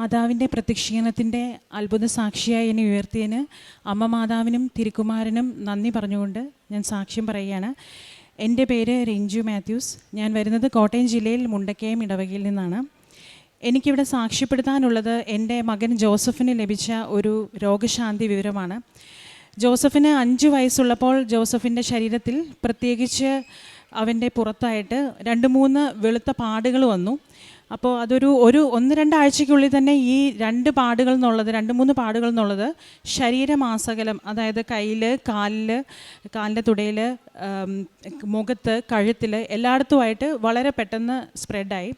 മാതാവിന്റെ പ്രത്യക്ഷീകരണത്തിന്റെ അത്ഭുത സാക്ഷിയായി എന്നെ ഉയർത്തിയതിന് അമ്മ മാതാവിനും തിരുക്കുമാരനും നന്ദി പറഞ്ഞുകൊണ്ട് ഞാൻ സാക്ഷ്യം പറയുകയാണ്. എന്റെ പേര് രഞ്ജു മാത്യൂസ്. ഞാൻ വരുന്നത് കോട്ടയം ജില്ലയിൽ മുണ്ടക്കയം ഇടവകയിൽ നിന്നാണ്. എനിക്കിവിടെ സാക്ഷ്യപ്പെടുത്താനുള്ളത് എന്റെ മകൻ ജോസഫിന് ലഭിച്ച ഒരു രോഗശാന്തി വിവരമാണ്. ജോസഫിന് അഞ്ച് വയസ്സുള്ളപ്പോൾ ജോസഫിന്റെ ശരീരത്തിൽ പ്രത്യേകിച്ച് അവന്റെ പുറത്തായിട്ട് രണ്ട് മൂന്ന് വെളുത്ത പാടുകൾ വന്നു. അപ്പോൾ അതൊരു ഒരു ഒന്ന് രണ്ടാഴ്ചയ്ക്കുള്ളിൽ തന്നെ ഈ രണ്ട് പാടുകൾ എന്നുള്ളത് രണ്ട് മൂന്ന് പാടുകൾ എന്നുള്ളത് ശരീരമാസകലം അതായത് കയ്യിൽ കാലിൽ കാലിന്റെ തുടയിൽ മുഖത്ത് കഴുത്തിൽ എല്ലായിടത്തുമായിട്ട് വളരെ പെട്ടെന്ന് സ്പ്രെഡായി.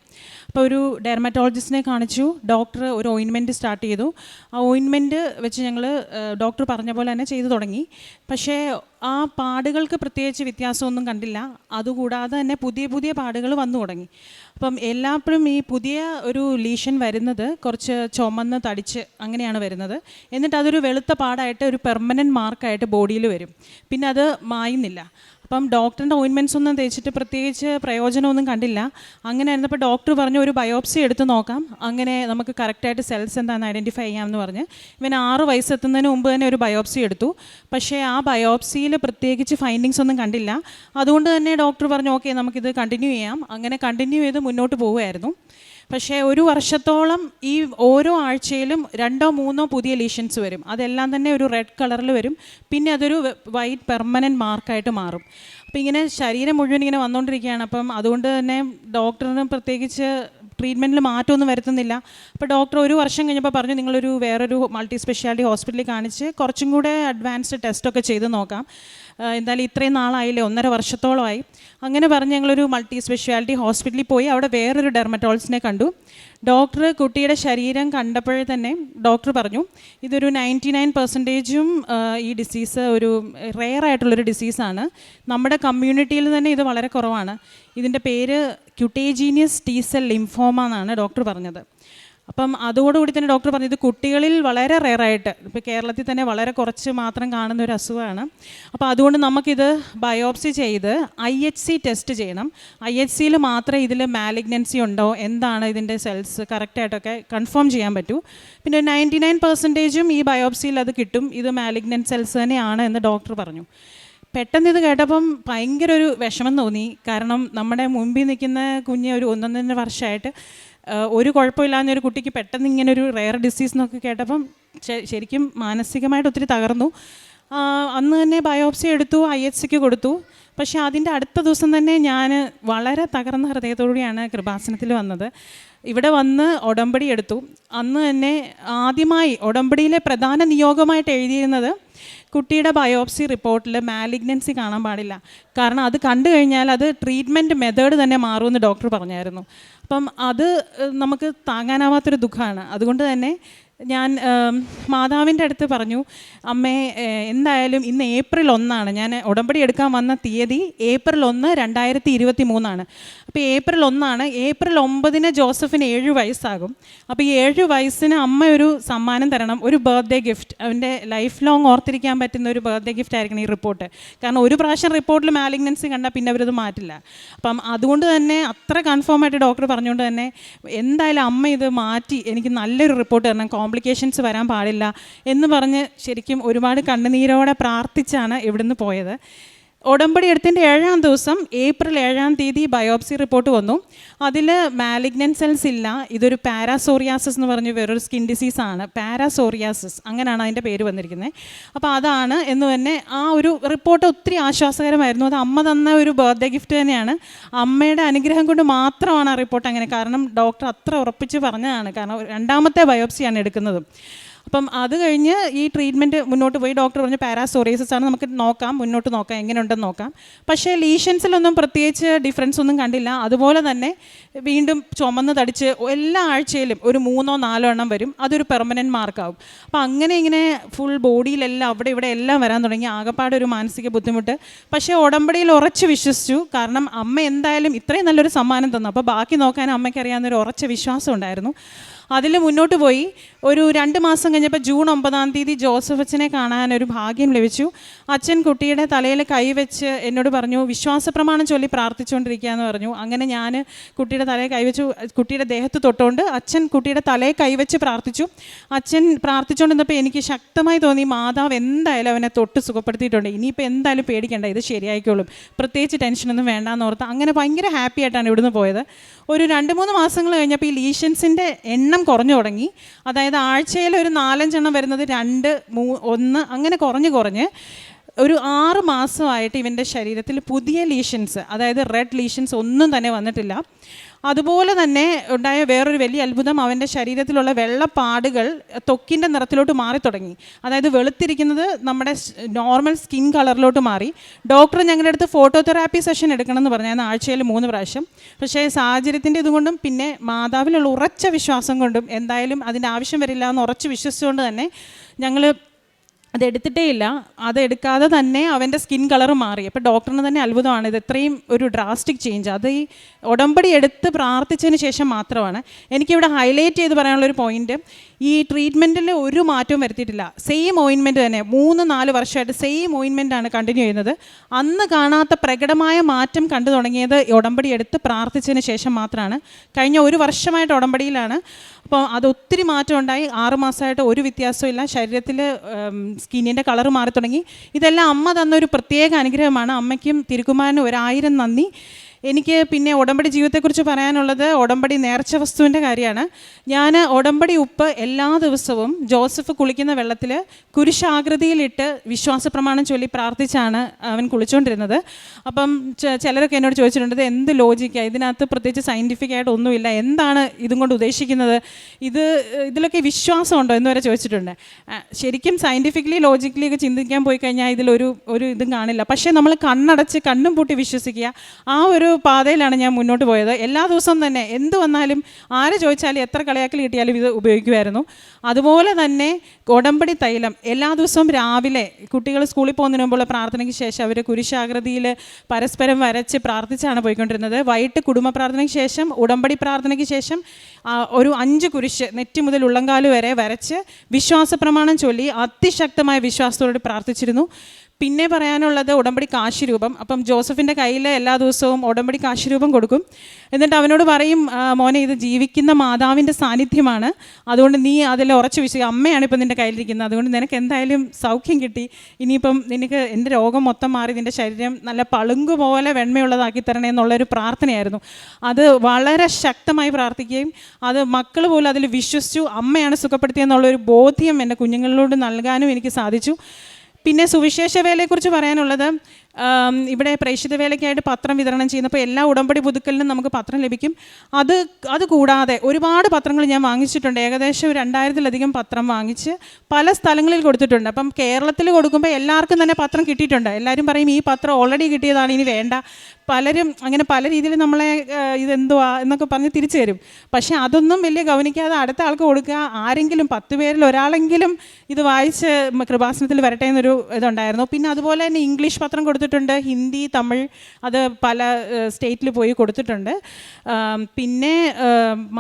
അപ്പോൾ ഒരു ഡെർമറ്റോളജിസ്റ്റിനെ കാണിച്ചു ഡോക്ടർ ഒരു ഓയിൻമെന്റ് സ്റ്റാർട്ട് ചെയ്തു. ആ ഓയിൻമെന്റ് വെച്ച് ഞങ്ങൾ ഡോക്ടർ പറഞ്ഞ പോലെ തന്നെ ചെയ്തു തുടങ്ങി. പക്ഷേ ആ പാടുകൾക്ക് പ്രത്യേകിച്ച് വ്യത്യാസമൊന്നും കണ്ടില്ല. അതുകൂടാതെ തന്നെ പുതിയ പുതിയ പാടുകൾ വന്നു തുടങ്ങി. അപ്പം എല്ലാപ്പോഴും ഈ പുതിയ ഒരു ലീഷൻ വരുന്നത് കുറച്ച് ചുമന്ന് തടിച്ച് അങ്ങനെയാണ് വരുന്നത്. എന്നിട്ട് അതൊരു വെളുത്ത പാടായിട്ട് ഒരു പെർമനന്റ് മാർക്കായിട്ട് ബോഡിയിൽ വരും. പിന്നെ അത് മായുന്നില്ല. അപ്പം ഡോക്ടറിന്റെ ഓയിൻമെന്റ്സ് ഒന്നും തേച്ചിട്ട് പ്രത്യേകിച്ച് പ്രയോജനമൊന്നും കണ്ടില്ല. അങ്ങനെ ആയിരുന്നപ്പോൾ ഡോക്ടർ പറഞ്ഞു ഒരു ബയോപ്സി എടുത്ത് നോക്കാം. അങ്ങനെ നമുക്ക് കറക്റ്റായിട്ട് സെൽസ് എന്താണെന്ന് ഐഡന്റിഫൈ ചെയ്യാമെന്ന് പറഞ്ഞ്. ഇവൻ ആറ് വയസ്സെത്തുന്നതിന് മുമ്പ് തന്നെ ഒരു ബയോപ്സി എടുത്തു. പക്ഷേ ആ ബയോപ്സിയിൽ പ്രത്യേകിച്ച് ഫൈൻഡിങ്സ് ഒന്നും കണ്ടില്ല. അതുകൊണ്ട് തന്നെ ഡോക്ടർ പറഞ്ഞു ഓക്കെ നമുക്കിത് കണ്ടിന്യൂ ചെയ്യാം. അങ്ങനെ കണ്ടിന്യൂ ചെയ്ത് മുന്നോട്ട് പോവുമായിരുന്നു പക്ഷേ ഒരു വർഷത്തോളം ഈ ഓരോ ആഴ്ചയിലും രണ്ടോ മൂന്നോ പുതിയ ലീഷൻസ് വരും. അതെല്ലാം തന്നെ ഒരു റെഡ് കളറിൽ വരും. പിന്നെ അതൊരു വൈറ്റ് പെർമനന്റ് മാർക്കായിട്ട് മാറും. അപ്പം ഇങ്ങനെ ശരീരം മുഴുവൻ ഇങ്ങനെ വന്നുകൊണ്ടിരിക്കുകയാണ് അപ്പം അതുകൊണ്ട് തന്നെ ഡോക്ടറിന് പ്രത്യേകിച്ച് ട്രീറ്റ്മെന്റിൽ മാറ്റമൊന്നും വരുത്തുന്നില്ല. അപ്പോൾ ഡോക്ടർ ഒരു വർഷം കഴിഞ്ഞപ്പോൾ പറഞ്ഞു നിങ്ങളൊരു വേറൊരു മൾട്ടി സ്പെഷ്യാലിറ്റി ഹോസ്പിറ്റലിൽ കാണിച്ച് കുറച്ചും കൂടെ അഡ്വാൻസ്ഡ് ടെസ്റ്റൊക്കെ ചെയ്ത് നോക്കാം. എന്തായാലും ഇത്രയും നാളായില്ലേ ഒന്നര വർഷത്തോളമായി. അങ്ങനെ പറഞ്ഞ് ഞങ്ങളൊരു മൾട്ടി സ്പെഷ്യാലിറ്റി ഹോസ്പിറ്റലിൽ പോയി അവിടെ വേറൊരു ഡെർമറ്റോളജിസ്റ്റിനെ കണ്ടു. ഡോക്ടർ കുട്ടിയുടെ ശരീരം കണ്ടപ്പോഴേ തന്നെ ഡോക്ടർ പറഞ്ഞു ഇതൊരു നയന്റി നയൻ പെർസെന്റേജും ഈ ഡിസീസ് ഒരു റെയർ ആയിട്ടുള്ളൊരു ഡിസീസാണ് നമ്മുടെ കമ്മ്യൂണിറ്റിയിൽ തന്നെ ഇത് വളരെ കുറവാണ്. ഇതിന്റെ പേര് ക്യുട്ടേജീനിയസ് ടീസൽ ലിംഫോമ എന്നാണ് ഡോക്ടർ പറഞ്ഞത്. അപ്പം അതോടുകൂടി തന്നെ ഡോക്ടർ പറഞ്ഞു ഇത് കുട്ടികളിൽ വളരെ റെയറായിട്ട് ഇപ്പോൾ കേരളത്തിൽ തന്നെ വളരെ കുറച്ച് മാത്രം കാണുന്ന ഒരു അസുഖമാണ്. അപ്പോൾ അതുകൊണ്ട് നമുക്കിത് ബയോപ്സി ചെയ്ത് ഐ എച്ച് സി ടെസ്റ്റ് ചെയ്യണം. ഐ എച്ച് സിയിൽ മാത്രമേ ഇതിൽ മാലിഗ്നൻസി ഉണ്ടോ എന്താണ് ഇതിന്റെ സെൽസ് കറക്റ്റായിട്ടൊക്കെ കൺഫേം ചെയ്യാൻ പറ്റൂ. പിന്നെ നയന്റി നയൻ പെർസെന്റേജും ഈ ബയോപ്സിയിൽ അത് കിട്ടും ഇത് മാലിഗ്നന്റ് സെൽസ് തന്നെയാണ് എന്ന് ഡോക്ടർ പറഞ്ഞു. പെട്ടെന്ന് ഇത് കേട്ടപ്പം ഭയങ്കര ഒരു വിഷമം തോന്നി. കാരണം നമ്മുടെ മുമ്പിൽ നിൽക്കുന്ന കുഞ്ഞ് ഒരു ഒന്നൊന്നര വർഷമായിട്ട് ഒരു കുഴപ്പമില്ലാന്ന് ഒരു കുട്ടിക്ക് പെട്ടെന്ന് ഇങ്ങനെ ഒരു റെയർ ഡിസീസ് എന്നൊക്കെ കേട്ടപ്പം ശരിക്കും മാനസികമായിട്ട് ഒത്തിരി തകർന്നു. അന്ന് തന്നെ ബയോപ്സി എടുത്തു ഐ എച്ച് സിക്ക് കൊടുത്തു. പക്ഷേ അതിന്റെ അടുത്ത ദിവസം തന്നെ ഞാൻ വളരെ തകർന്ന ഹൃദയത്തോടുകൂടിയാണ് കൃപാസനത്തിൽ വന്നത്. ഇവിടെ വന്ന് ഉടമ്പടി എടുത്തു. അന്ന് തന്നെ ആദ്യമായി ഉടമ്പടിയിലെ പ്രധാന നിയോഗമായിട്ട് എഴുതിയിരുന്നത് കുട്ടിയുടെ ബയോപ്സി റിപ്പോർട്ടിൽ മാലിഗ്നൻസി കാണാൻ പാടില്ല. കാരണം അത് കണ്ടു കഴിഞ്ഞാൽ അത് ട്രീറ്റ്മെന്റ് മെത്തേഡ് തന്നെ മാറുമെന്ന് ഡോക്ടർ പറഞ്ഞായിരുന്നു. അപ്പം അത് നമുക്ക് താങ്ങാനാവാത്തൊരു ദുഃഖമാണ് അതുകൊണ്ട് തന്നെ ഞാൻ മാതാവിന്റെ അടുത്ത് പറഞ്ഞു അമ്മേ എന്തായാലും ഇന്ന് ഏപ്രിൽ ഒന്നാണ്. ഞാൻ ഉടമ്പടി എടുക്കാൻ വന്ന തീയതി ഏപ്രിൽ ഒന്ന് രണ്ടായിരത്തി ഇരുപത്തി മൂന്നാണ് അപ്പോൾ ഏപ്രിൽ ഒന്നാണ്. ഏപ്രിൽ ഒമ്പതിന് ജോസഫിന് ഏഴ് വയസ്സാകും. അപ്പോൾ ഈ ഏഴ് വയസ്സിന് അമ്മ ഒരു സമ്മാനം തരണം. ഒരു ബർത്ത്ഡേ ഗിഫ്റ്റ്. അവന്റെ ലൈഫ് ലോങ് ഓർത്തിരിക്കാൻ പറ്റുന്ന ഒരു ബർത്ത്ഡേ ഗിഫ്റ്റ് ആയിരിക്കണം ഈ റിപ്പോർട്ട്. കാരണം ഒരു പ്രാവശ്യം റിപ്പോർട്ടിൽ മാലിഗ്നൻസി കണ്ടാൽ പിന്നെ അവരത് മാറ്റില്ല. അപ്പം അതുകൊണ്ട് തന്നെ അത്ര കൺഫേം ആയിട്ട് ഡോക്ടർ പറഞ്ഞുകൊണ്ട് തന്നെ എന്തായാലും അമ്മ ഇത് മാറ്റി എനിക്ക് നല്ലൊരു റിപ്പോർട്ട് തരണം. കോംപ്ലിക്കേഷൻസ് വരാൻ പാടില്ല എന്ന് പറഞ്ഞ് ശരിക്കും ഒരുപാട് കണ്ണുനീരോടെ പ്രാർത്ഥിച്ചാണ് ഇവിടുന്ന് പോയത്. ഉടമ്പടി എടുത്തിന്റെ ഏഴാം ദിവസം ഏപ്രിൽ ഏഴാം തീയതി ബയോപ്സി റിപ്പോർട്ട് വന്നു. അതിൽ മാലിഗ്നൻ സെൽസ് ഇല്ല. ഇതൊരു പാരാസോറിയാസിസ് എന്ന് പറഞ്ഞ് വേറൊരു സ്കിൻ ഡിസീസ് ആണ്. പാരാസോറിയാസിസ്. അങ്ങനെയാണ് അതിന്റെ പേര് വന്നിരിക്കുന്നത്. അപ്പോൾ അതാണ് എന്ന് തന്നെ ആ ഒരു റിപ്പോർട്ട് ഒത്തിരി ആശ്വാസകരമായിരുന്നു. അത് അമ്മ തന്ന ഒരു ബർത്ത്ഡേ ഗിഫ്റ്റ് തന്നെയാണ്. അമ്മയുടെ അനുഗ്രഹം കൊണ്ട് മാത്രമാണ് ആ റിപ്പോർട്ട് അങ്ങനെ. കാരണം ഡോക്ടർ അത്ര ഉറപ്പിച്ച് പറഞ്ഞതാണ്. കാരണം രണ്ടാമത്തെ ബയോപ്സിയാണ് എടുക്കുന്നതും. അപ്പം അത് കഴിഞ്ഞ് ഈ ട്രീറ്റ്മെന്റ് മുന്നോട്ട് പോയി. ഡോക്ടർ പറഞ്ഞു പാരാസോറിയസിസ് ആണ് നമുക്ക് നോക്കാം മുന്നോട്ട് നോക്കാം എങ്ങനെയുണ്ടെന്ന് നോക്കാം. പക്ഷേ ലീഷൻസിലൊന്നും പ്രത്യേകിച്ച് ഡിഫറൻസ് ഒന്നും കണ്ടില്ല. അതുപോലെ തന്നെ വീണ്ടും ചുമന്ന് തടിച്ച് എല്ലാ ആഴ്ചയിലും ഒരു മൂന്നോ നാലോ എണ്ണം വരും. അതൊരു പെർമനന്റ് മാർക്കാവും അപ്പം അങ്ങനെ ഇങ്ങനെ ഫുൾ ബോഡിയിലെല്ലാം അവിടെ ഇവിടെ എല്ലാം വരാൻ തുടങ്ങി. ആകപ്പാടെ ഒരു മാനസിക ബുദ്ധിമുട്ട്. പക്ഷേ ഉടമ്പടിയിൽ ഉറച്ച് വിശ്വസിച്ചു. കാരണം അമ്മ എന്തായാലും ഇത്രയും നല്ലൊരു സമ്മാനം തന്നു. അപ്പോൾ ബാക്കി നോക്കാൻ അമ്മയ്ക്ക് അറിയാവുന്ന ഒരു ഉറച്ച വിശ്വാസം ഉണ്ടായിരുന്നു. അതിൽ മുന്നോട്ട് പോയി. ഒരു രണ്ട് മാസം കഴിഞ്ഞപ്പോൾ ജൂൺ ഒമ്പതാം തീയതി ജോസഫ് അച്ഛനെ കാണാൻ ഒരു ഭാഗ്യം ലഭിച്ചു. അച്ഛൻ കുട്ടിയുടെ തലയിൽ കൈവച്ച് എന്നോട് പറഞ്ഞു വിശ്വാസ പ്രമാണം ചൊല്ലി പ്രാർത്ഥിച്ചുകൊണ്ടിരിക്കുക എന്ന് പറഞ്ഞു. അങ്ങനെ ഞാൻ കുട്ടിയുടെ തലയിൽ കൈവച്ചു കുട്ടിയുടെ ദേഹത്ത് തൊട്ടുകൊണ്ട് അച്ഛൻ കുട്ടിയുടെ തലയിൽ കൈവച്ച് പ്രാർത്ഥിച്ചു. അച്ഛൻ പ്രാർത്ഥിച്ചുകൊണ്ടിരുന്നപ്പോൾ എനിക്ക് ശക്തമായി തോന്നി മാതാവ് എന്തായാലും അവനെ തൊട്ട് സുഖപ്പെടുത്തിയിട്ടുണ്ട്. ഇനിയിപ്പോൾ എന്തായാലും പേടിക്കേണ്ട ഇത് ശരിയായിക്കോളും. പ്രത്യേകിച്ച് ടെൻഷനൊന്നും വേണ്ടാന്ന് ഓർത്ത് അങ്ങനെ ഭയങ്കര ഹാപ്പി ആയിട്ടാണ് ഇവിടുന്ന് പോയത്. ഒരു രണ്ട് മൂന്ന് മാസങ്ങൾ കഴിഞ്ഞപ്പോൾ ഈ ലീഷൻസിന്റെ എണ്ണം കുറഞ്ഞു തുടങ്ങി. അതായത് ആഴ്ചയിൽ ഒരു നാലഞ്ചെണ്ണം വരുന്നത് രണ്ട് മൂ ഒന്ന് അങ്ങനെ കുറഞ്ഞ് കുറഞ്ഞ് ഒരു ആറ് മാസമായിട്ട് ഇവന്റെ ശരീരത്തിൽ പുതിയ ലീഷൻസ് അതായത് റെഡ് ലീഷൻസ് ഒന്നും തന്നെ വന്നിട്ടില്ല. അതുപോലെ തന്നെ ഉണ്ടായ വേറൊരു വലിയ അത്ഭുതം അവന്റെ ശരീരത്തിലുള്ള വെള്ളപ്പാടുകൾ തൊക്കിന്റെ നിറത്തിലോട്ട് മാറി തുടങ്ങി. അതായത് വെളുത്തിരിക്കുന്നത് നമ്മുടെ നോർമൽ സ്കിൻ കളറിലോട്ട് മാറി. ഡോക്ടർ ഞങ്ങളുടെ അടുത്ത് ഫോട്ടോതെറാപ്പി സെഷൻ എടുക്കണം എന്ന് പറഞ്ഞാൽ ആഴ്ചയിൽ മൂന്ന് പ്രാവശ്യം. പക്ഷേ സാഹചര്യത്തിന്റെ ഇതുകൊണ്ടും പിന്നെ മാതാവിലുള്ള ഉറച്ച വിശ്വാസം കൊണ്ടും എന്തായാലും അതിന്റെ ആവശ്യം വരില്ല എന്ന് ഉറച്ച് വിശ്വസിച്ചുകൊണ്ട് തന്നെ ഞങ്ങൾ അത് എടുത്തിട്ടേ ഇല്ല. അതെടുക്കാതെ തന്നെ അവന്റെ സ്കിൻ കളർ മാറി. അപ്പോൾ ഡോക്ടറിന് തന്നെ അത്ഭുതമാണ്. ഇത് ഇത്രയും ഒരു ഡ്രാസ്റ്റിക് ചേഞ്ച് അത് ഈ ഉടമ്പടി എടുത്ത് പ്രാർത്ഥിച്ചതിന് ശേഷം മാത്രമാണ്. എനിക്കിവിടെ ഹൈലൈറ്റ് ചെയ്ത് പറയാനുള്ളൊരു പോയിന്റ് ഈ ട്രീറ്റ്മെന്റിൽ ഒരു മാറ്റവും വരുത്തിയിട്ടില്ല. സെയിം ഓയിൻമെന്റ് തന്നെ. മൂന്ന് നാല് വർഷമായിട്ട് സെയിം ഓയിൻമെന്റ് ആണ് കണ്ടിന്യൂ ചെയ്യുന്നത്. അന്ന് കാണാത്ത പ്രകടമായ മാറ്റം കണ്ടു തുടങ്ങിയത് ഉടമ്പടി എടുത്ത് പ്രാർത്ഥിച്ചതിന് ശേഷം മാത്രമാണ് കഴിഞ്ഞ ഒരു വർഷമായിട്ട് ഉടമ്പടിയിലാണ്. അപ്പോൾ അത് ഒത്തിരി മാറ്റം ഉണ്ടായി. ആറുമാസമായിട്ട് ഒരു വ്യത്യാസവും ഇല്ല. ശരീരത്തിൽ സ്കിന്നിന്റെ കളർ മാറി തുടങ്ങി. ഇതെല്ലാം അമ്മ തന്നൊരു പ്രത്യേക അനുഗ്രഹമാണ്. അമ്മയ്ക്കും തിരുക്കുമാരനും ഒരായിരം നന്ദി. എനിക്ക് പിന്നെ ഉടമ്പടി ജീവിതത്തെക്കുറിച്ച് പറയാനുള്ളത് ഉടമ്പടി നേർച്ച വസ്തുവിന്റെ കാര്യമാണ്. ഞാൻ ഉടമ്പടി ഉപ്പ് എല്ലാ ദിവസവും ജോസഫ് കുളിക്കുന്ന വെള്ളത്തിൽ കുരിശാകൃതിയിലിട്ട് വിശ്വാസ പ്രമാണം ചൊല്ലി പ്രാർത്ഥിച്ചാണ് അവൻ കുളിച്ചുകൊണ്ടിരുന്നത്. അപ്പം ചിലരൊക്കെ എന്നോട് ചോദിച്ചിട്ടുണ്ട് ഇത് എന്ത് ലോജിക്കാണ് ഇതിനകത്ത് പ്രത്യേകിച്ച് സയന്റിഫിക് ആയിട്ട് ഒന്നുമില്ല. എന്താണ് ഇതും കൊണ്ട് ഉദ്ദേശിക്കുന്നത്? ഇത് ഇതിലൊക്കെ വിശ്വാസമുണ്ടോ? എന്ന് വരെ ചോദിച്ചിട്ടുണ്ട്. ശരിക്കും സയന്റിഫിക്കലി ലോജിക്കലി ഒക്കെ ചിന്തിക്കാൻ പോയി കഴിഞ്ഞാൽ ഇതിലൊരു ഒരു ഇതും കാണില്ല. പക്ഷേ നമ്മൾ കണ്ണടച്ച് കണ്ണും പൂട്ടി വിശ്വസിക്കുക. ആ ഒരു പാതയിലാണ് ഞാൻ മുന്നോട്ട് പോയത്. എല്ലാ ദിവസവും തന്നെ എന്ത് വന്നാലും ആര് ചോദിച്ചാലും എത്ര കളിയാക്കൽ കിട്ടിയാലും ഇത് ഉപയോഗിക്കുമായിരുന്നു. അതുപോലെ തന്നെ ഉടമ്പടി തൈലം എല്ലാ ദിവസവും രാവിലെ കുട്ടികൾ സ്കൂളിൽ പോകുന്നതിന് മുമ്പുള്ള പ്രാർത്ഥനയ്ക്ക് ശേഷം അവർ കുരിശാകൃതിയിൽ പരസ്പരം വരച്ച് പ്രാർത്ഥിച്ചാണ് പോയിക്കൊണ്ടിരുന്നത്. വൈകിട്ട് കുടുംബ പ്രാർത്ഥനയ്ക്ക് ശേഷം ഉടമ്പടി പ്രാർത്ഥനയ്ക്ക് ശേഷം ഒരു അഞ്ച് കുരിശ് നെറ്റി മുതൽ ഉള്ളങ്കാൽ വരെ വരച്ച് വിശ്വാസ പ്രമാണം ചൊല്ലി അതിശക്തമായ വിശ്വാസത്തോടെ പ്രാർത്ഥിച്ചിരുന്നു. പിന്നെ പറയാനുള്ളത് ഉടമ്പടി കാശുരൂപം. അപ്പം ജോസഫിന്റെ കയ്യിൽ എല്ലാ ദിവസവും ഉടമ്പടി കാശുരൂപം കൊടുക്കും. എന്നിട്ട് അവനോട് പറയും "ആ, മോനെ ഇത് ജീവിക്കുന്ന മാതാവിന്റെ സാന്നിധ്യമാണ്. അതുകൊണ്ട് നീ അതിൽ ഉറച്ചു വിശ്വസിക്കുക അമ്മയാണ് ഇപ്പം നിന്റെ കയ്യിലിരിക്കുന്നത്. അതുകൊണ്ട് നിനക്ക് എന്തായാലും സൗഖ്യം കിട്ടി. ഇനിയിപ്പം നിനക്ക് എന്റെ രോഗം മൊത്തം മാറി നിന്റെ ശരീരം നല്ല പളുങ്ക് പോലെ വെണ്മയുള്ളതാക്കി തരണേ എന്നുള്ളൊരു പ്രാർത്ഥനയായിരുന്നു. അത് വളരെ ശക്തമായി പ്രാർത്ഥിക്കുകയും അത് മക്കൾ പോലും അതിൽ വിശ്വസിച്ചു അമ്മയാണ് സുഖപ്പെടുത്തിയെന്നുള്ളൊരു ബോധ്യം എന്റെ കുഞ്ഞുങ്ങളിലോട് നൽകാനും എനിക്ക് സാധിച്ചു. പിന്നെ സുവിശേഷ വേലയെക്കുറിച്ച് പറയാനുള്ളത് ഇവിടെ പ്രേക്ഷിത വേലയ്ക്കായിട്ട് പത്രം വിതരണം ചെയ്യുന്നപ്പോൾ എല്ലാ ഉടമ്പടി പുതുക്കലിനും നമുക്ക് പത്രം ലഭിക്കും. അത് അത് കൂടാതെ ഒരുപാട് പത്രങ്ങൾ ഞാൻ വാങ്ങിച്ചിട്ടുണ്ട്. ഏകദേശം രണ്ടായിരത്തിലധികം പത്രം വാങ്ങിച്ച് പല സ്ഥലങ്ങളിൽ കൊടുത്തിട്ടുണ്ട്. അപ്പം കേരളത്തിൽ കൊടുക്കുമ്പോൾ എല്ലാവർക്കും തന്നെ പത്രം കിട്ടിയിട്ടുണ്ട്. എല്ലാവരും പറയും ഈ പത്രം ഓൾറെഡി കിട്ടിയതാണ് ഇനി വേണ്ട. പലരും അങ്ങനെ പല രീതിയിൽ നമ്മളെ ഇതെന്തുവാ എന്നൊക്കെ പറഞ്ഞ് തിരിച്ചു തരും. പക്ഷേ അതൊന്നും വലിയ ഗവനിക്കാതെ അടുത്ത ആൾക്ക് കൊടുക്കുക ആരെങ്കിലും പത്ത് പേരിൽ ഒരാളെങ്കിലും ഇത് വായിച്ച് കൃപാസനത്തിൽ വരട്ടെ എന്നൊരു ഇതുണ്ടായിരുന്നു. പിന്നെ അതുപോലെ തന്നെ ഇംഗ്ലീഷ് പത്രം കൊടുത്തിട്ടുണ്ട്. ഹിന്ദി തമിഴ് അത് പല സ്റ്റേറ്റിൽ പോയി കൊടുത്തിട്ടുണ്ട്. പിന്നെ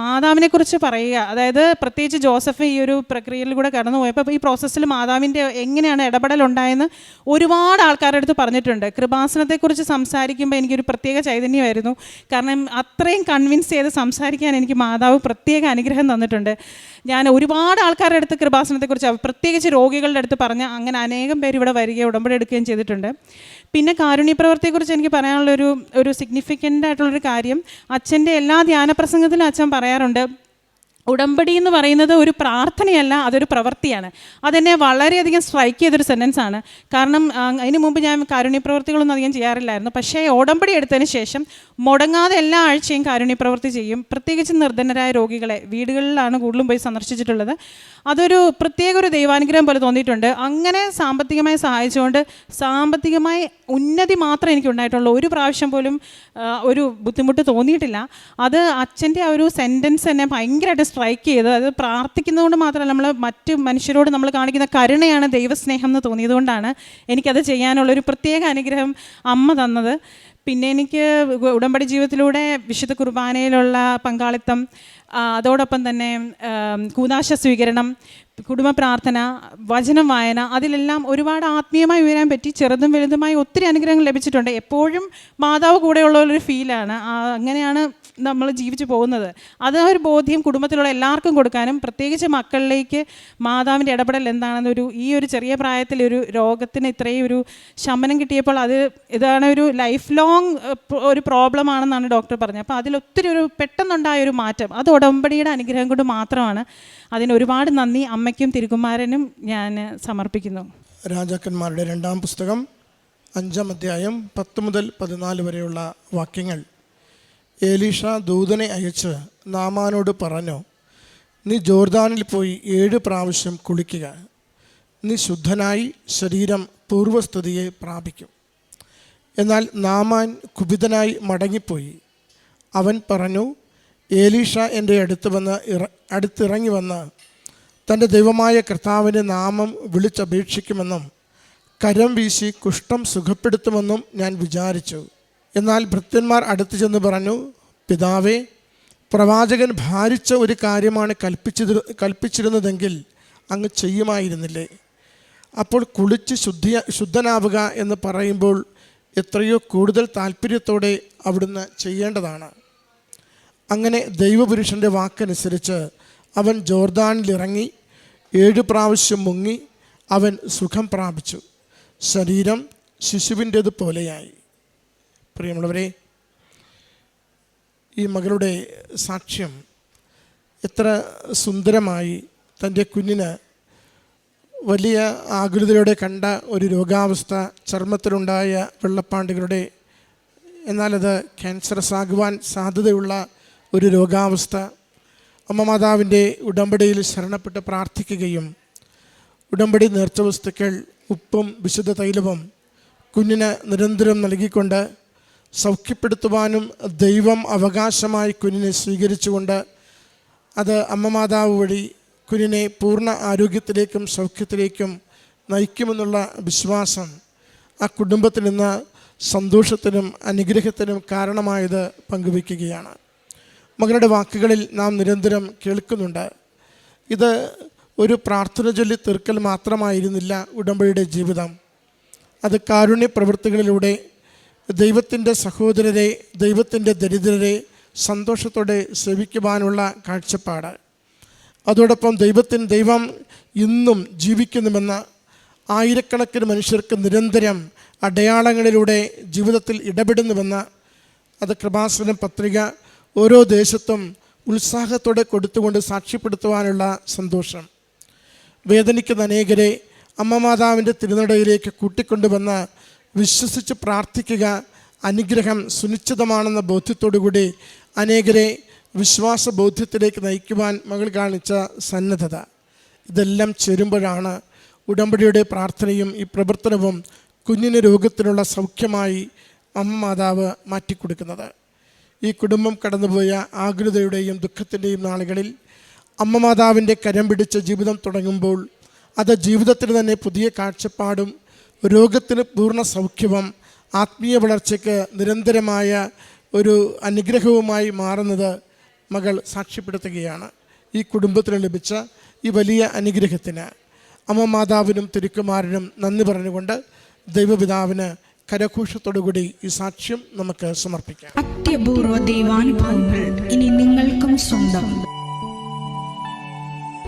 മാതാവിനെ കുറിച്ച് പറയുക. അതായത് പ്രത്യേകിച്ച് ജോസഫ് ഈ ഒരു പ്രക്രിയയിൽ കൂടെ കടന്നു പോയപ്പോൾ ഈ പ്രോസസ്സിൽ മാതാവിന്റെ എങ്ങനെയാണ് ഇടപെടൽ ഉണ്ടായെന്ന് ഒരുപാട് ആൾക്കാരുടെ അടുത്ത് പറഞ്ഞിട്ടുണ്ട്. കൃപാസനത്തെക്കുറിച്ച് സംസാരിക്കുമ്പോൾ എനിക്കൊരു പ്രത്യേക ചൈതന്യമായിരുന്നു. കാരണം അത്രയും കൺവിൻസ് ചെയ്ത് സംസാരിക്കാൻ എനിക്ക് മാതാവ് പ്രത്യേക അനുഗ്രഹം തന്നിട്ടുണ്ട്. ഞാൻ ഒരുപാട് ആൾക്കാരുടെ അടുത്ത് കൃപാസനത്തെക്കുറിച്ച് പ്രത്യേകിച്ച് രോഗികളുടെ അടുത്ത് പറഞ്ഞ അങ്ങനെ അനേകം പേര് ഇവിടെ വരികയും ഉടമ്പടി എടുക്കുകയും ചെയ്തിട്ടുണ്ട്. പിന്നെ കാരുണ്യ പ്രവൃത്തിയെക്കുറിച്ച് എനിക്ക് പറയാനുള്ളൊരു ഒരു സിഗ്നിഫിക്കന്റ് ആയിട്ടുള്ളൊരു കാര്യം അച്ഛന്റെ എല്ലാ ധ്യാന പ്രസംഗത്തിലും അച്ഛൻ പറയാറുണ്ട് ഉടമ്പടി എന്ന് പറയുന്നത് ഒരു പ്രാർത്ഥനയല്ല അതൊരു പ്രവൃത്തിയാണ്. അതെന്നെ വളരെയധികം സ്ട്രൈക്ക് ചെയ്തൊരു സെന്റൻസ് ആണ്. കാരണം അതിന് മുമ്പ് ഞാൻ കാരുണ്യ പ്രവൃത്തികളൊന്നും അധികം ചെയ്യാറില്ലായിരുന്നു. പക്ഷേ ഉടമ്പടി എടുത്തതിന് ശേഷം മുടങ്ങാതെ എല്ലാ ആഴ്ചയും കാരുണ്യ പ്രവൃത്തി ചെയ്യും. പ്രത്യേകിച്ച് നിർധനരായ രോഗികളെ വീടുകളിലാണ് കൂടുതലും പോയി സന്ദർശിച്ചിട്ടുള്ളത്. അതൊരു പ്രത്യേക ഒരു ദൈവാനുഗ്രഹം പോലെ തോന്നിയിട്ടുണ്ട്. അങ്ങനെ സാമ്പത്തികമായി സഹായിച്ചുകൊണ്ട് സാമ്പത്തികമായി ഉന്നതി മാത്രം എനിക്ക് ഉണ്ടായിട്ടുള്ളൂ. ഒരു പ്രാവശ്യം പോലും ഒരു ബുദ്ധിമുട്ട് തോന്നിയിട്ടില്ല. അത് അച്ഛന്റെ ആ ഒരു സെന്റൻസ് എന്നെ ഭയങ്കരമായിട്ട് സ്ട്രൈക്ക് ചെയ്ത് അത് പ്രാർത്ഥിക്കുന്നതുകൊണ്ട് മാത്രമല്ല നമ്മൾ മറ്റ് മനുഷ്യരോട് നമ്മൾ കാണിക്കുന്ന കരുണയാണ് ദൈവസ്നേഹം എന്ന് തോന്നിയതുകൊണ്ടാണ് എനിക്കത് ചെയ്യാനുള്ള ഒരു പ്രത്യേക അനുഗ്രഹം അമ്മ തന്നത്. പിന്നെ എനിക്ക് ഉടമ്പടി ജീവിതത്തിലൂടെ വിശുദ്ധ കുർബാനയിലുള്ള പങ്കാളിത്തം അതോടൊപ്പം തന്നെ കൂതാശ സ്വീകരണം കുടുംബ പ്രാർത്ഥന വചനം വായന അതിലെല്ലാം ഒരുപാട് ആത്മീയമായി ഉയരാൻ പറ്റി ചെറുതും വലുതുമായി ഒത്തിരി അനുഗ്രഹങ്ങൾ ലഭിച്ചിട്ടുണ്ട്. എപ്പോഴും മാതാവ് കൂടെയുള്ള ഒരു ഫീലാണ് അങ്ങനെയാണ് നമ്മൾ ജീവിച്ചു പോകുന്നത്. അത് ഒരു ബോധ്യം കുടുംബത്തിലുള്ള എല്ലാവർക്കും കൊടുക്കാനും പ്രത്യേകിച്ച് മക്കളിലേക്ക് മാതാവിന്റെ ഇടപെടൽ എന്താണെന്നൊരു ഈ ഒരു ചെറിയ പ്രായത്തിൽ ഒരു രോഗത്തിന് ഇത്രയും ഒരു ശമനം കിട്ടിയപ്പോൾ അത് ഇതാണ് ഒരു ലൈഫ് ലോങ് ഒരു പ്രോബ്ലം ആണെന്നാണ് ഡോക്ടർ പറഞ്ഞത്. അപ്പോൾ അതിലൊത്തിരി ഒരു പെട്ടെന്നുണ്ടായ ഒരു മാറ്റം. അത് ഉടമ്പടിയുടെ അനുഗ്രഹം കൊണ്ട് മാത്രമാണ് അതിന് ഒരുപാട് നന്ദി അമ്മയ്ക്കും തിരുകുമാരനും ഞാൻ സമർപ്പിക്കുന്നു. രാജാക്കന്മാരുടെ രണ്ടാം പുസ്തകം അഞ്ചാം അധ്യായം പത്ത് മുതൽ പതിനാല് വരെയുള്ള വാക്യങ്ങൾ. ഏലീഷ ദൂതനെ അയച്ച് നാമാനോട് പറഞ്ഞു നീ ജോർദാനിൽ പോയി ഏഴ് പ്രാവശ്യം കുളിക്കുക. നീ ശുദ്ധനായി ശരീരം പൂർവസ്ഥിതിയെ പ്രാപിക്കും. എന്നാൽ നാമാൻ കുപിതനായി മടങ്ങിപ്പോയി. അവൻ പറഞ്ഞു ഏലീഷ എന്റെ അടുത്ത് വന്ന് ഇറ അടുത്തിറങ്ങി വന്ന് തന്റെ ദൈവമായ കർത്താവിന്റെ നാമം വിളിച്ചപേക്ഷിക്കുമെന്നും കരം വീശി കുഷ്ഠം സുഖപ്പെടുത്തുമെന്നും ഞാൻ വിചാരിച്ചു. എന്നാൽ ഭൃത്യന്മാർ അടുത്തു ചെന്ന് പറഞ്ഞു പിതാവേ പ്രവാചകൻ ഭാരിച്ച ഒരു കാര്യമാണ് കൽപ്പിച്ചത് കൽപ്പിച്ചിരുന്നതെങ്കിൽ അങ്ങ് ചെയ്യുമായിരുന്നില്ലേ? അപ്പോൾ കുളിച്ച് ശുദ്ധി ശുദ്ധനാവുക എന്ന് പറയുമ്പോൾ എത്രയോ കൂടുതൽ താല്പര്യത്തോടെ അവിടുന്ന് ചെയ്യേണ്ടതാണ്. അങ്ങനെ ദൈവപുരുഷന്റെ വാക്കനുസരിച്ച് അവൻ ജോർദാനിലിറങ്ങി ഏഴ് പ്രാവശ്യം മുങ്ങി അവൻ സുഖം പ്രാപിച്ചു. ശരീരം ശിശുവിന്റേത് പോലെയായി പ്രിയമുള്ളവരെ ഈ മകളുടെ സാക്ഷ്യം എത്ര സുന്ദരമായി തന്റെ കുഞ്ഞിന് വലിയ ആകുലതയോടെ കണ്ട ഒരു രോഗാവസ്ഥ ചർമ്മത്തിലുണ്ടായ വെള്ളപ്പാണ്ടുകളുടെ എന്നാലത് ക്യാൻസറസ് ആകുവാൻ സാധ്യതയുള്ള ഒരു രോഗാവസ്ഥ അമ്മ മാതാവിന്റെ ഉടമ്പടിയിൽ ശരണപ്പെട്ട് പ്രാർത്ഥിക്കുകയും ഉടമ്പടി നേർച്ച വസ്തുക്കൾ ഉപ്പും വിശുദ്ധ തൈലവും കുഞ്ഞിന് നിരന്തരം നൽകിക്കൊണ്ട് സൗഖ്യപ്പെടുത്തുവാനും ദൈവം അവകാശമായി കുഞ്ഞിനെ സ്വീകരിച്ചുകൊണ്ട് അത് അമ്മ മാതാവ് വഴി കുഞ്ഞിനെ പൂർണ ആരോഗ്യത്തിലേക്കും സൗഖ്യത്തിലേക്കും നയിക്കുമെന്നുള്ള വിശ്വാസം ആ കുടുംബത്തിൽ നിന്ന് സന്തോഷത്തിനും അനുഗ്രഹത്തിനും കാരണമായത് പങ്കുവയ്ക്കുകയാണ്. മകളുടെ വാക്കുകളിൽ നാം നിരന്തരം കേൾക്കുന്നുണ്ട്. ഇത് ഒരു പ്രാർത്ഥന ചൊല്ലി തീർക്കൽ മാത്രമായിരുന്നില്ല ഉടമ്പടിയുടെ ജീവിതം. അത് കാരുണ്യ പ്രവൃത്തികളിലൂടെ ദൈവത്തിന്റെ സഹോദരരെ ദൈവത്തിന്റെ ദരിദ്രരെ സന്തോഷത്തോടെ സേവിക്കുവാനുള്ള കാഴ്ചപ്പാട്. അതോടൊപ്പം ദൈവത്തിന് ദൈവം ഇന്നും ജീവിക്കുന്നുവെന്ന് ആയിരക്കണക്കിന് മനുഷ്യർക്ക് നിരന്തരം അടയാളങ്ങളിലൂടെ ജീവിതത്തിൽ ഇടപെടുന്നുവെന്ന് അത് കൃപാസനം പത്രിക ഓരോ ദേശത്തും ഉത്സാഹത്തോടെ കൊടുത്തുകൊണ്ട് സാക്ഷ്യപ്പെടുത്തുവാനുള്ള സന്തോഷം. വേദനിക്കുന്ന അനേകരെ അമ്മ മാതാവിന്റെ തിരുനടയിലേക്ക് കൂട്ടിക്കൊണ്ടുവന്ന് വിശ്വസിച്ച് പ്രാർത്ഥിക്കുക. അനുഗ്രഹം സുനിശ്ചിതമാണെന്ന ബോധ്യത്തോടുകൂടി അനേകരെ വിശ്വാസ ബോധ്യത്തിലേക്ക് നയിക്കുവാൻ മകൾ കാണിച്ച സന്നദ്ധത. ഇതെല്ലാം ചേരുമ്പോഴാണ് ഉടമ്പടിയുടെ പ്രാർത്ഥനയും ഈ പ്രവർത്തനവും കുഞ്ഞിന് രോഗത്തിനുള്ള സൗഖ്യമായി അമ്മ മാതാവ് മാറ്റിക്കൊടുക്കുന്നത്. ഈ കുടുംബം കടന്നുപോയ ആകുലതയുടെയും ദുഃഖത്തിന്റെയും നാളുകളിൽ അമ്മ മാതാവിന്റെ കരം പിടിച്ച ജീവിതം തുടങ്ങുമ്പോൾ അത് ജീവിതത്തിന് തന്നെ പുതിയ കാഴ്ചപ്പാടും രോഗത്തിന് പൂർണ സൗഖ്യവും ആത്മീയ വളർച്ചയ്ക്ക് നിരന്തരമായ ഒരു അനുഗ്രഹവുമായി മാറുന്നത് മകൾ സാക്ഷ്യപ്പെടുത്തുകയാണ്. ഈ കുടുംബത്തിന് ലഭിച്ച ഈ വലിയ അനുഗ്രഹത്തിന് അമ്മ മാതാവിനും തിരുക്കുമാരനും നന്ദി പറഞ്ഞുകൊണ്ട് ദൈവപിതാവിന് കരഘോഷത്തോടുകൂടി ഈ സാക്ഷ്യം നമുക്ക് സമർപ്പിക്കാം. അത്യപൂർവ ദൈവാനുഭവങ്ങൾ ഇനി നിങ്ങൾക്കും സ്വന്തം.